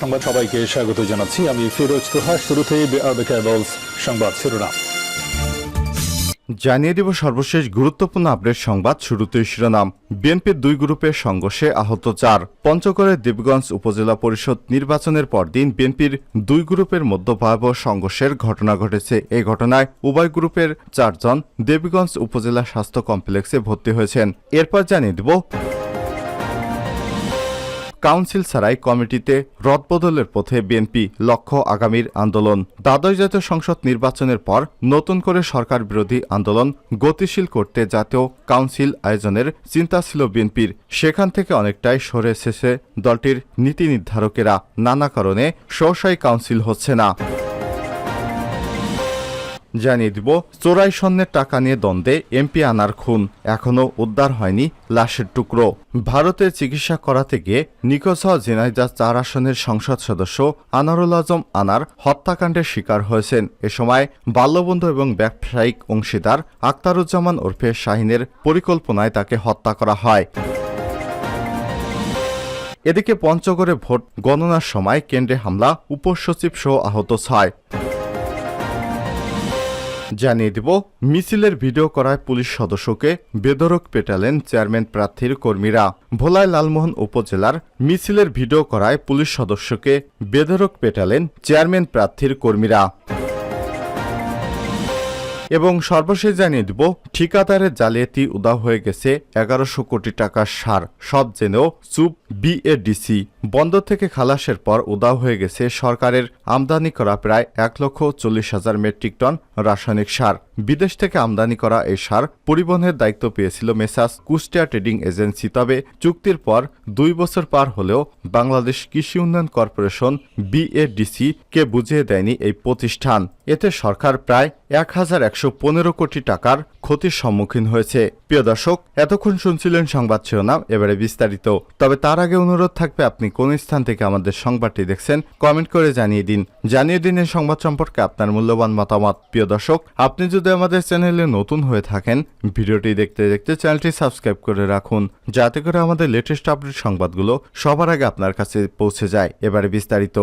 সংবাদ সবাইকে স্বাগত জানাচ্ছি। আমি ফিরোজ তোহা, শুরুতেই সংবাদ শিরোনাম। জানিয়ে দেব সর্বশেষ গুরুত্বপূর্ণ আপডেট সংবাদ শুরুতে শিরোনাম। বিএনপির দুই গ্রুপের সংঘর্ষে আহত চার। পঞ্চগড়ের দেবগঞ্জ উপজেলা পরিষদ নির্বাচনের পরদিন বিএনপির দুই গ্রুপের মধ্যে ভয়াবহ সংঘর্ষের ঘটনা ঘটেছে। এই ঘটনায় উভয় গ্রুপের চারজন দেবীগঞ্জ উপজেলা স্বাস্থ্য কমপ্লেক্সে ভর্তি হয়েছেন। এরপর জানিয়ে দেব কাউন্সিল ছাড়াই কমিটিতে রদবদলের পথে বিএনপি লক্ষ্য আগামীর আন্দোলন। দ্বাদশ জাতীয় সংসদ নির্বাচনের পর নতুন করে সরকার বিরোধী আন্দোলন গতিশীল করতে জাতীয় কাউন্সিল আয়োজনের চিন্তা ছিল বিএনপির। সেখান থেকে অনেকটাই সরে এসেছে দলটির নীতি নির্ধারকেরা। নানা কারণে সহসায়ী কাউন্সিল হচ্ছে না। জানিয়ে দিব, চোরাই স্বর্ণের টাকা নিয়ে দ্বন্দ্বে এমপি আনার খুন। এখনও উদ্ধার হয়নি লাশের টুকরো। ভারতে চিকিৎসা করাতে গিয়ে নিখোঁজ হওয়া ঝিনাইদা চার আসনের সংসদ সদস্য আনারুল আজম আনার হত্যাকাণ্ডের শিকার হয়েছেন। এ সময় বাল্যবন্ধু এবং ব্যবসায়িক অংশীদার আক্তারুজ্জামান ওরফে শাহিনের পরিকল্পনায় তাকে হত্যা করা হয়। এদিকে পঞ্চগড়ে ভোট গণনার সময় কেন্দ্রে হামলা, উপসচিব সহ আহত ছয়। জানিয়ে দিব, মিছিলের ভিডিও করায় পুলিশ সদস্যকে বেদরক পেটালেন চেয়ারম্যান প্রার্থীর কর্মীরা। ভোলায় লালমোহন উপজেলার মিছিলের ভিডিও করায় পুলিশ সদস্যকে বেদরক পেটালেন চেয়ারম্যান প্রার্থীর কর্মীরা। এবং সর্বশেষ জানিয়ে দিব, ঠিকাদারের জালিয়াতি উদাও হয়ে গেছে, এগারোশো কোটি টাকার সার। সব জেনেও চুপ বিএডিসি বন্ধ থেকে খালাসের পর উদাও হয়ে গেছে সরকারের আমদানি করা প্রায় এক লক্ষ চল্লিশ হাজার মেট্রিক টন রাসায়নিক সার। বিদেশ থেকে আমদানি করা এই সার পরিবহনের দায়িত্ব পেয়েছিল মেসাস কুষ্টিয়া ট্রেডিং এজেন্সি। তবে চুক্তির পর দুই বছর পার হলেও বাংলাদেশ কৃষি উন্নয়ন কর্পোরেশন বিএডিসি কে বুঝিয়ে দেয়নি এই প্রতিষ্ঠান। এতে সরকার প্রায় এক হাজার একশো পনেরো কোটি টাকার ক্ষতির সম্মুখীন হয়েছে। প্রিয় দর্শক, এতক্ষণ শুনছিলেন সংবাদ শিরোনাম, এবারে বিস্তারিত। তবে তার আগে অনুরোধ থাকবে, আপনি কোন স্থান থেকে আমাদের সংবাদটি দেখছেন, কমেন্ট করে জানিয়ে দিন। জানিয়ে দিন এই সংবাদ সম্পর্কে আপনার মূল্যবান মতামত। প্রিয় দর্শক, আপনি যদি আমাদের চ্যানেলে নতুন হয়ে থাকেন, ভিডিওটি দেখতে দেখতে চ্যানেলটি সাবস্ক্রাইব করে রাখুন, যাতে করে আমাদের লেটেস্ট আপডেট সংবাদগুলো সবার আগে আপনার কাছে পৌঁছে যায়। এবারে বিস্তারিত।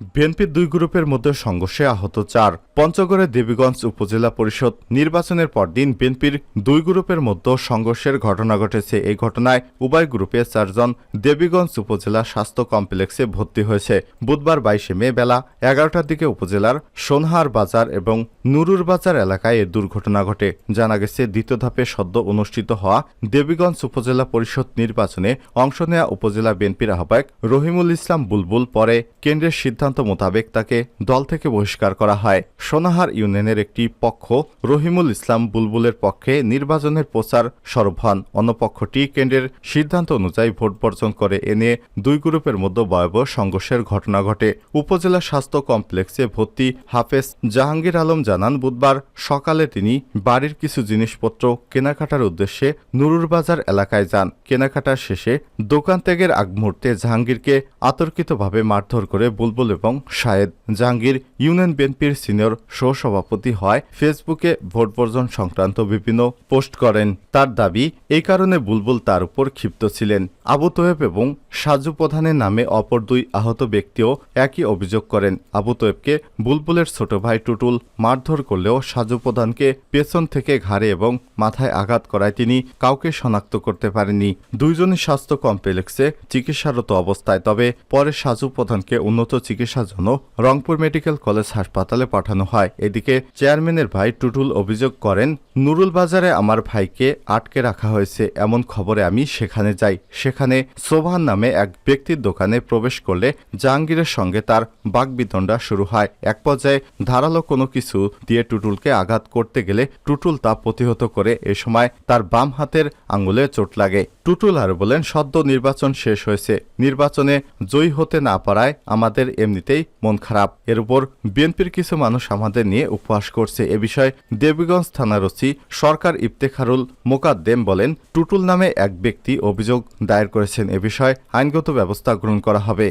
বিএনপির দুই গ্রুপের মধ্যে সংঘর্ষে আহত চার। পঞ্চগড়ের দেবীগঞ্জ উপজেলা পরিষদ নির্বাচনের পরদিন বিএনপির দুই গ্রুপের মধ্যে সংঘর্ষের ঘটনা ঘটেছে। এই ঘটনায় উভয় গ্রুপে চারজন দেবীগঞ্জ উপজেলা স্বাস্থ্য কমপ্লেক্সে ভর্তি হয়েছে। বুধবার বাইশে মে বেলা এগারোটার দিকে উপজেলার সোনহার বাজার এবং নুরুর বাজার এলাকায় এ দুর্ঘটনা ঘটে। জানা গেছে, দ্বিতীয় ধাপে সদ্য অনুষ্ঠিত হওয়া দেবীগঞ্জ উপজেলা পরিষদ নির্বাচনে অংশ নেওয়া উপজেলা বিএনপির আহ্বায়ক রহিমুল ইসলাম বুলবুল পরে কেন্দ্রের সিদ্ধান্ত মোতাবেক তাকে দল থেকে বহিষ্কার করা হয়। সোনাহার ইউনিয়নের একটি পক্ষ, রহিমুল ইসলাম বুলবুলের পক্ষে নির্বাচনের প্রচার সরব হন। অন্য পক্ষটি কেন্দ্রের সিদ্ধান্ত অনুযায়ী ভোট বর্জন করে। এনে দুই গ্রুপের মধ্যে ভয়াবহ সংঘর্ষের ঘটনা ঘটে। উপজেলা স্বাস্থ্য কমপ্লেক্সে ভর্তি হাফেজ জাহাঙ্গীর আলম জানান, বুধবার সকালে তিনি বাড়ির কিছু জিনিসপত্র কেনাকাটার উদ্দেশ্যে নুরুর বাজার এলাকায় যান। কেনাকাটার শেষে দোকান ত্যাগের আগ মুহূর্তে জাহাঙ্গীরকে আতর্কিতভাবে মারধর করে বুলবুল এবং শায়েদ জাহাঙ্গীর ইউনিয়ন বিএনপির সিনিয়র সহসভাপতি হয় ফেসবুকে ভোট বর্জন সংক্রান্ত বিভিন্ন পোস্ট করেন। তার দাবি, এই কারণে বুলবুল তার উপর ক্ষিপ্ত ছিলেন। আবু তোয়েব এবং সাজু প্রধানের নামে অপর দুই আহত ব্যক্তিও একই অভিযোগ করেন। আবু তোয়েবকে বুলবুলের ছোট ভাই টুটুল মারধর করলেও সাজু প্রধানকে পেছন থেকে ঘাড়ে এবং মাথায় আঘাত করায় তিনি কাউকে শনাক্ত করতে পারেননি। দুইজনই স্বাস্থ্য কমপ্লেক্সে চিকিৎসারত অবস্থায়, তবে পরে সাজু প্রধানকে উন্নত চিকিৎসার জন্য রংপুর মেডিকেল কলেজ হাসপাতালে পাঠানো হয়। এদিকে চেয়ারম্যানের ভাই টুটুল অভিযোগ করেন, নুরুল বাজারে আমার ভাইকে আটকে রাখা হয়েছে। এমন খবরে আমি সেখানে যাই। সেখানে সোভান নামে এক ব্যক্তির দোকানে প্রবেশ করলে জাহাঙ্গীরের সঙ্গে তার বাগবিতণ্ডা শুরু হয়। এক পর্যায়ে ধারালো কোনো কিছু দিয়ে টুটুলকে আঘাত করতে গেলে টুটুল তা প্রতিহত করে। এ সময় তার বাম হাতের আঙুলে চোট লাগে। টুটুল আর বলেন, সদ্য নির্বাচন শেষ হয়েছে। নির্বাচনে জয়ী হতে না পারায় আমাদের এমনিতেই মন খারাপ। এর উপর বিএনপির কিছু মানুষ আমাদের নিয়ে উপহাস করছে। এ বিষয়ে দেবীগঞ্জ থানার ওসি সরকার ইফতেখারুল মোকাদ্দেম বলেন, টুটুল নামে এক ব্যক্তি অভিযোগ দায়ের করেছেন। এ বিষয়ে আইনগত ব্যবস্থা গ্রহণ করা হবে।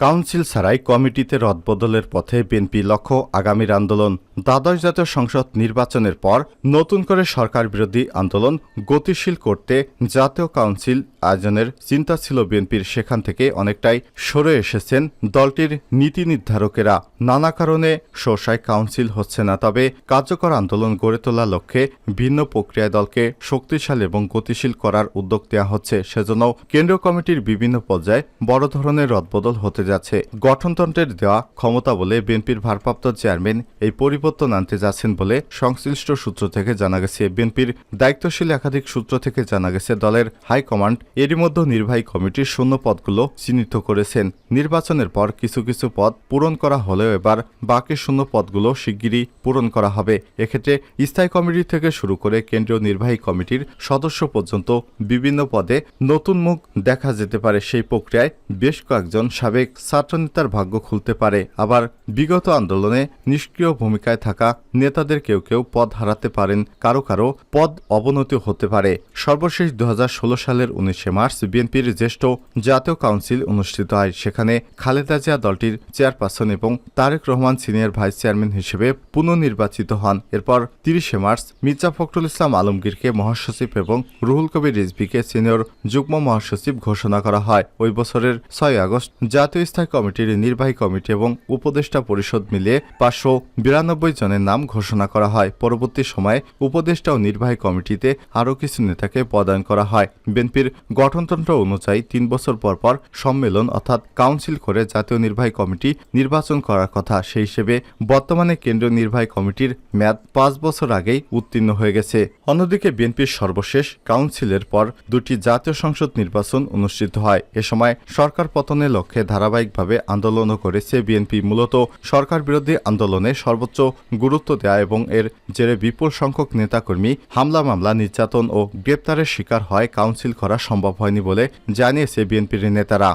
কাউন্সিল ছাড়াই কমিটিতে রদবদলের পথে বিএনপি লক্ষ্য আগামীর আন্দোলন। দ্বাদশ জাতীয় সংসদ নির্বাচনের পর নতুন করে সরকার বিরোধী আন্দোলন গতিশীল করতে জাতীয় কাউন্সিল আয়োজনের চিন্তা ছিল বিএনপির। সেখান থেকে অনেকটাই সরে এসেছেন দলটির নীতি নির্ধারকেরা। নানা কারণে শোষায় কাউন্সিল হচ্ছে না, তবে কার্যকর আন্দোলন গড়ে তোলার লক্ষ্যে ভিন্ন প্রক্রিয়ায় দলকে শক্তিশালী এবং গতিশীল করার উদ্যোগ দেওয়া হচ্ছে। সেজন্য কেন্দ্রীয় কমিটির বিভিন্ন পর্যায়ে বড় ধরনের রদবদল হতে যাচ্ছে। গঠনতন্ত্রের দেওয়া ক্ষমতা বলে বিএনপির ভারপ্রাপ্ত চেয়ারম্যান এই পরিবর্তন আনতে যাচ্ছেন বলে সংশ্লিষ্ট সূত্র থেকে জানা গেছে। বিএনপির দায়িত্বশীল একাধিক সূত্র থেকে জানা গেছে, দলের হাইকমান্ড এরই মধ্যে নির্বাহী কমিটির শূন্য পদগুলো চিহ্নিত করেছেন। নির্বাচনের পর কিছু কিছু পদ পূরণ করা হলেও এবার বাকি শূন্য পদগুলো শিগগিরই পূরণ করা হবে। এক্ষেত্রে স্থায়ী কমিটি থেকে শুরু করে কেন্দ্রীয় নির্বাহী কমিটির সদস্য পর্যন্ত বিভিন্ন পদে নতুন মুখ দেখা যেতে পারে। সেই প্রক্রিয়ায় বেশ কয়েকজন সাবেক ছাত্রনেতার ভাগ্য খুলতে পারে। আবার বিগত আন্দোলনে নিষ্ক্রিয় ভূমিকায় থাকা নেতাদের কেউ কেউ পদ হারাতে পারেন, কারও কারও পদ অবনতি হতে পারে। সর্বশেষ দু হাজার ষোলো সালের উনিশে মার্চ বিএনপির জ্যেষ্ঠ জাতীয় কাউন্সিল অনুষ্ঠিত হয়। সেখানে খালেদা জিয়া দলটির চেয়ারপারসন এবং Tarique Rahman senior vice chairman হিসেবে পুনর্নির্বাচিত হন। এরপর তিরিশে মার্চ মির্জা ফখরুল ইসলাম আলমগীরকে মহাসচিব এবং রুহুল কবির রিজভিকে সিনিয়র যুগ্ম মহাসচিব ঘোষণা করা হয়। ওই বছরের ছয় আগস্ট জাতীয় স্থায়ী কমিটির নির্বাহী কমিটি এবং উপদেষ্টা পরিষদ মিলিয়ে পাঁচশো বিরানব্বই জনের নাম ঘোষণা করা হয়। পরবর্তী সময়ে উপদেষ্টা ও নির্বাহী কমিটিতে আরও কিছু নেতাকে প্রদান করা হয়। বিএনপির গঠনতন্ত্র অনুযায়ী তিন বছর পর পর সম্মেলন অর্থাৎ কাউন্সিল করে জাতীয় নির্বাহী কমিটি নির্বাচন করার কথা সেই হিসেবে বর্তমানে কেন্দ্রীয় নির্বাহী কমিটির মেয়াদ পাঁচ বছর আগেই উত্তীর্ণ হয়ে গেছে। অন্যদিকে বিএনপির সর্বশেষ কাউন্সিলের পর দুটি জাতীয় সংসদ নির্বাচন অনুষ্ঠিত হয়। এ সময় সরকার পতনের লক্ষ্যে ধারাবাহিকভাবে আন্দোলনও করেছে বিএনপি। মূলত সরকার বিরোধী আন্দোলনে সর্বোচ্চ গুরুত্ব দেয়া এবং এর জেরে বিপুল সংখ্যক নেতাকর্মী হামলা, মামলা, নির্যাতন ও গ্রেপ্তারের শিকার হয়, কাউন্সিল করা সম্ভব হয়নি বলে জানিয়েছে বিএনপির নেতারা।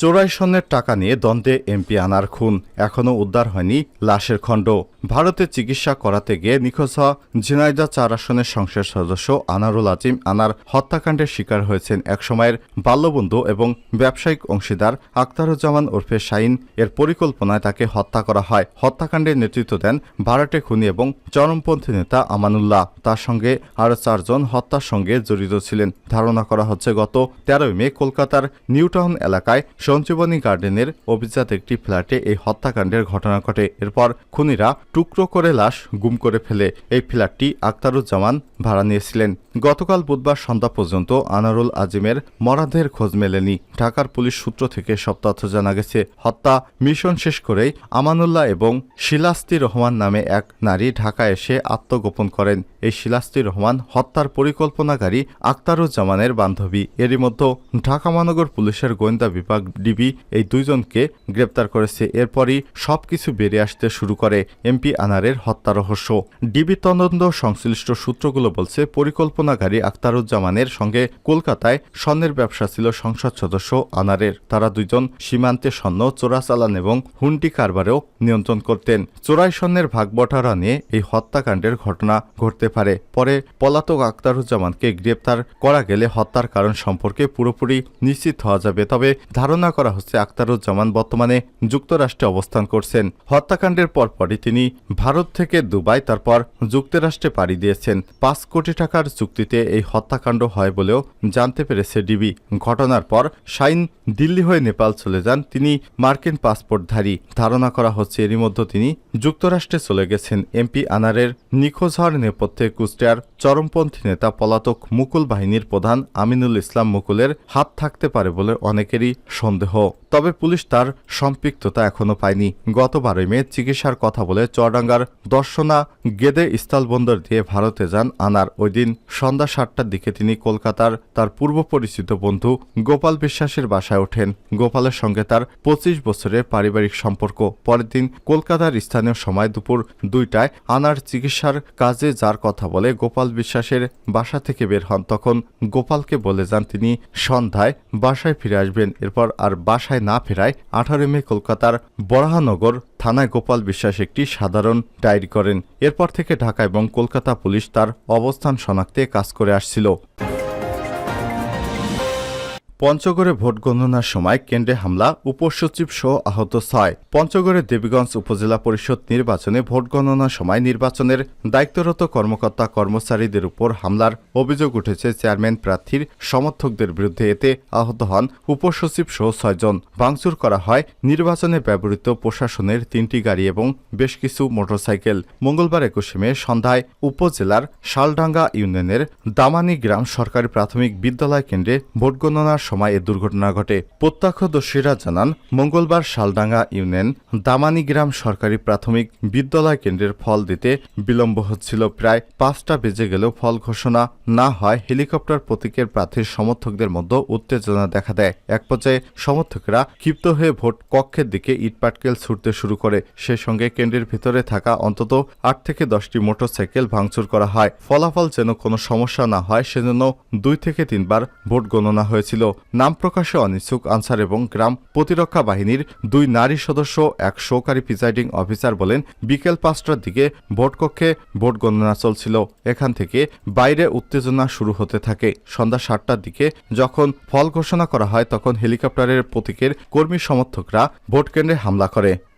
চোরাই স্বর্ণের টাকা নিয়ে দ্বন্দ্বে এমপি আনার খুন। এখনও উদ্ধার হয়নি লাশের খণ্ড। ভারতে চিকিৎসা করাতে গিয়ে নিখোঁজ হওয়া ঝিনাইদা চার আসনের সংসদ সদস্য আনারুল আজিম। আনার হত্যাকাণ্ডের শিকার হয়েছেন একসময়ের বাল্যবন্ধু এবং ব্যবসায়িক অংশীদার আক্তারুজ্জামান ওরফে শাইন। এর পরিকল্পনায় তাকে হত্যা করা হয়। হত্যাকাণ্ডের নেতৃত্ব দেন ভাড়াটে খুনি এবং চরমপন্থী নেতা আমানুল্লাহ। তার সঙ্গে আরও চারজন হত্যার সঙ্গে জড়িত ছিলেন। ধারণা করা হচ্ছে, গত তেরোই মে কলকাতার নিউটাউন এলাকায় সঞ্জীবনী গার্ডেনের অভিজাত একটি ফ্ল্যাটে এই হত্যাকাণ্ডের ঘটনা ঘটে। এরপর খুনিরা টুকরো করে লাশ গুম করে ফেলে। এই ফ্ল্যাটটি আক্তারুজ্জামান ভাড়া নিয়েছিলেন। গতকাল বুধবার সন্ধ্যা পর্যন্ত আনারুল আজিমের মরাদের খোঁজ মেলেনি। ঢাকার পুলিশ সূত্র থেকে সব তথ্য জানা গেছে। হত্যা মিশন শেষ করেই আমানুল্লাহ এবং শিলাস্তি রহমান নামে এক নারী ঢাকা এসে আত্মগোপন করেন। এই শিলাস্তি রহমান হত্যার পরিকল্পনাকারী আক্তারুজ্জামানের বান্ধবী। এরই মধ্যে ঢাকা মহানগর পুলিশের গোয়েন্দা বিভাগ ডিবি এই দুইজনকে গ্রেপ্তার করেছে। এরপরই সবকিছু বেরিয়ে আসতে শুরু করে এমপি আনারের হত্যা রহস্য। ডিবি তদন্ত সংশ্লিষ্ট সূত্রগুলো বলছে, পরিকল্পনাকারী আক্তারুজ্জামানের সঙ্গে কলকাতায় স্বর্ণের ব্যবসা ছিল সংসদ সদস্য আনারের। তারা দুইজন সীমান্তে স্বর্ণ চোরাচালান এবং হুন্ডি কারবারেও নিয়ন্ত্রণ করতেন। চোরাই স্বর্ণের ভাগবটারা নিয়ে এই হত্যাকাণ্ডের ঘটনা ঘটতে পারে। পরে পলাতক আখতারুজ্জামানকে গ্রেপ্তার করা গেলে হত্যার কারণ সম্পর্কে পুরোপুরি নিশ্চিত হওয়া যাবে। তবে ধারণা করা হচ্ছে আক্তারুজ্জামান বর্তমানে যুক্তরাষ্ট্রে অবস্থান করছেন। হত্যাকাণ্ডের পরপরই তিনি ভারত থেকে দুবাই, তারপর যুক্তরাষ্ট্রে পাড়ি দিয়েছেন। পাঁচ কোটি টাকার চুক্তিতে এই হত্যাকাণ্ড হয় বলেও জানতে পেরেছে ডিবি। ঘটনার পর শাইন দিল্লি হয়ে নেপাল চলে যান। তিনি মার্কিন পাসপোর্টধারী। ধারণা করা হচ্ছে এরই মধ্যে তিনি যুক্তরাষ্ট্রে চলে গেছেন। এমপি আনারের নিখোঁজ হওয়ার নেপথ্যে কুষ্টিয়ার চরমপন্থী নেতা পলাতক মুকুল বাহিনীর প্রধান আমিনুল ইসলাম মুকুলের হাত থাকতে পারে বলে অনেকেরই সন্দেহ। তবে পুলিশ তার সম্পৃক্ততা এখনও পায়নি। গত বারোই মে চিকিৎসার কথা বলে চরডাঙ্গার দর্শনা গেদে স্থলবন্দর দিয়ে ভারতে যান আনার। ওই দিন সন্ধ্যা সাতটার দিকে তিনি কলকাতার তার পূর্ব পরিচিত বন্ধু গোপাল বিশ্বাসের বাসায় ওঠেন। গোপালের সঙ্গে তার পঁচিশ বছরের পারিবারিক সম্পর্ক। পরের দিন কলকাতার স্থানীয় সময় দুপুর দুইটায় আনার চিকিৎসার কাজে যার কথা বলে গোপাল বিশ্বাসের বাসা থেকে বের হন। তখন গোপালকে বলে যান তিনি সন্ধ্যায় বাসায় ফিরে আসবেন। এরপর আর বাসায় না ফেরায় আঠারো মে কলকাতার বরাহানগর থানায় গোপাল বিশ্বাস একটি সাধারণ ডায়েরি করেন। এরপর থেকে ঢাকা এবং কলকাতা পুলিশ তার অবস্থান শনাক্তে কাজ করে আসছিল। পঞ্চগড়ে ভোট গণনার সময় কেন্দ্রে হামলা, উপসচিব সহ আহত ছয়। পঞ্চগড়ের দেবীগঞ্জ উপজেলা পরিষদ নির্বাচনে ভোট গণনার সময় নির্বাচনের দায়িত্বরত কর্মকর্তা কর্মচারীদের উপর হামলার অভিযোগ উঠেছে চেয়ারম্যান প্রার্থীর সমর্থকদের বিরুদ্ধে। এতে আহত হন উপসচিব সহ ছয়জন ভাঙচুর করা হয় নির্বাচনে ব্যবহৃত প্রশাসনের তিনটি গাড়ি এবং বেশ কিছু মোটরসাইকেল। মঙ্গলবার একুশে মে সন্ধ্যায় উপজেলার শালডাঙ্গা ইউনিয়নের দামানি গ্রাম সরকারি প্রাথমিক বিদ্যালয় কেন্দ্রে ভোট গণনার সময় এ দুর্ঘটনা ঘটে। প্রত্যক্ষদর্শীরা জানান, মঙ্গলবার শালডাঙ্গা ইউনিয়ন দামানি গ্রাম সরকারি প্রাথমিক বিদ্যালয় কেন্দ্রের ফল দিতে বিলম্ব হচ্ছিল। প্রায় পাঁচটা বেজে গেলেও ফল ঘোষণা না হয়, হেলিকপ্টার প্রতীকের প্রার্থীর সমর্থকদের মধ্যে উত্তেজনা দেখা দেয়। এক পর্যায়ে সমর্থকরা ক্ষিপ্ত হয়ে ভোট কক্ষের দিকে ইটপাটকেল ছুটতে শুরু করে। সেই সঙ্গে কেন্দ্রের ভিতরে থাকা অন্তত আট থেকে দশটি মোটরসাইকেল ভাঙচুর করা হয়। ফলাফল যেন কোনো সমস্যা না হয়, সেজন্য দুই থেকে তিনবার ভোট গণনা হয়েছিল। নাম প্রকাশে অনিচ্ছুক আনসার এবং গ্রাম প্রতিরক্ষা বাহিনীর দুই নারী সদস্য এক সহকারী প্রিজাইডিং অফিসার বলেন, বিকেল পাঁচটার দিকে ভোটকক্ষে ভোট গণনা চলছিল। এখান থেকে বাইরে উত্তেজনা শুরু হতে থাকে। সন্ধ্যা সাতটার দিকে যখন ফল ঘোষণা করা হয়, তখন হেলিকপ্টারের প্রতীকের কর্মী সমর্থকরা ভোটকেন্দ্রে হামলা করে।